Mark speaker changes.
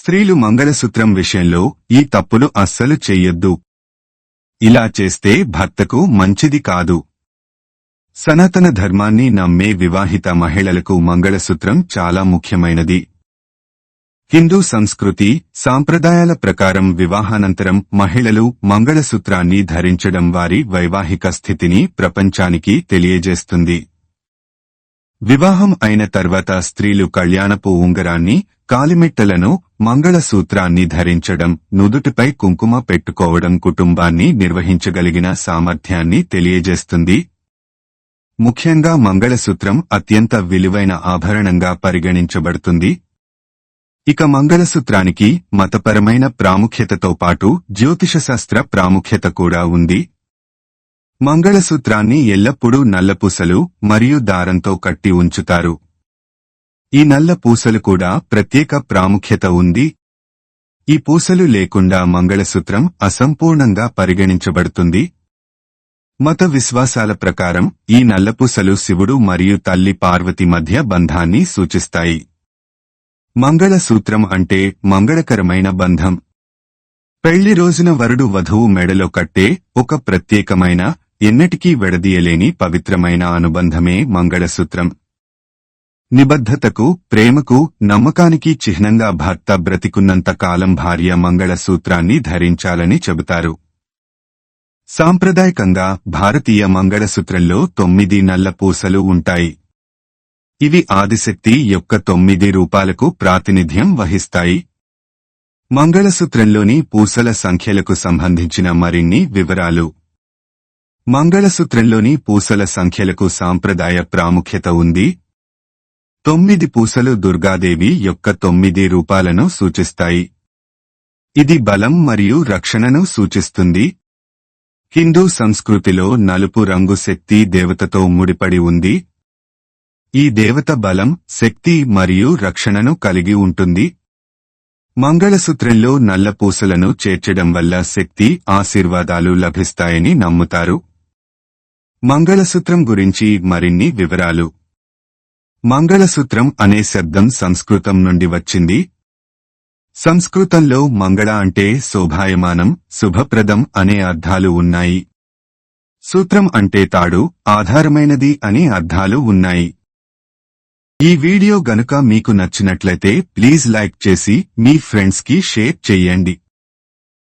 Speaker 1: స్త్రీలు మంగళసూత్రం విషయంలో ఈ తప్పులు అస్సలు చెయ్యొద్దు. ఇలా చేస్తే భర్తకు మంచిది కాదు. సనాతన ధర్మాన్ని నమ్మే వివాహిత మహిళలకు మంగళసూత్రం చాలా ముఖ్యమైనది. హిందూ సంస్కృతి సాంప్రదాయాల ప్రకారం వివాహానంతరం మహిళలు మంగళసూత్రాన్ని ధరించడం వారి వైవాహిక స్థితిని ప్రపంచానికి తెలియజేస్తుంది. వివాహం అయిన తర్వాత స్త్రీలు కళ్యాణపు ఉంగరాన్ని కాలిమెట్టలను మంగళసూత్రాన్ని ధరించడం నుదుటిపై కుంకుమ పెట్టుకోవడం కుటుంబాన్ని నిర్వహించగలిగిన సామర్థ్యాన్ని తెలియజేస్తుంది. ముఖ్యంగా మంగళసూత్రం అత్యంత విలువైన ఆభరణంగా పరిగణించబడుతుంది. ఇక మంగళసూత్రానికి మతపరమైన ప్రాముఖ్యతతో పాటు జ్యోతిషశాస్త్ర ప్రాముఖ్యత కూడా ఉంది. మంగళసూత్రాన్ని ఎల్లప్పుడూ నల్లపూసలు మరియు దారంతో కట్టి ఉంచుతారు. ఈ నల్ల పూసలు కూడా ప్రత్యేక ప్రాముఖ్యత ఉంది. ఈ పూసలు లేకుండా మంగళసూత్రం అసంపూర్ణంగా పరిగణించబడుతుంది. మత విశ్వాసాల ప్రకారం ఈ నల్లపూసలు శివుడు మరియు తల్లి పార్వతి మధ్య బంధాన్ని సూచిస్తాయి. మంగళసూత్రం అంటే మంగళకరమైన బంధం. పెళ్ళి రోజున వరుడు వధువు మెడలో కట్టే ఒక ప్రత్యేకమైన ఎన్నటికీ విడదీయలేని పవిత్రమైన అనుబంధమే మంగళసూత్రం. నిబద్ధతకు ప్రేమకు నమ్మకానికి చిహ్నంగా భర్త బ్రతికున్నంత కాలం భార్య మంగళసూత్రాన్ని ధరించాలని చెబుతారు. సాంప్రదాయకంగా భారతీయ మంగళసూత్రంలో తొమ్మిది నల్ల పూసలు ఉంటాయి. ఇవి ఆదిశక్తి యొక్క తొమ్మిది రూపాలకు ప్రాతినిధ్యం వహిస్తాయి. మంగళసూత్రంలోని పూసల సంఖ్యలకు సంబంధించిన మరిన్ని వివరాలు. మంగళసూత్రంలోని పూసల సంఖ్యలకు సాంప్రదాయ ప్రాముఖ్యత ఉంది. తొమ్మిది పూసలు దుర్గాదేవి యొక్క తొమ్మిది రూపాలను సూచిస్తాయి. ఇది బలం మరియు రక్షణను సూచిస్తుంది. హిందూ సంస్కృతిలో నలుపు రంగు శక్తి దేవతతో ముడిపడి ఉంది. ఈ దేవత బలం శక్తి మరియు రక్షణను కలిగి ఉంటుంది. మంగళసూత్రంలో నల్ల పూసలను చేర్చడం వల్ల శక్తి ఆశీర్వాదాలు లభిస్తాయని నమ్ముతారు. మంగళసూత్రం గురించి మరిన్ని వివరాలు. మంగళసూత్రం అనే శబ్దం సంస్కృతం నుండి వచ్చింది. సంస్కృతంలో మంగళ అంటే శోభాయమానం శుభప్రదం అనే అర్థాలు ఉన్నాయి. సూత్రం అంటే తాడు ఆధారమైనది అనే అర్థాలు ఉన్నాయి. ఈ వీడియో గనుక మీకు నచ్చినట్లయితే ప్లీజ్ లైక్ చేసి మీ ఫ్రెండ్స్కి షేర్ చెయ్యండి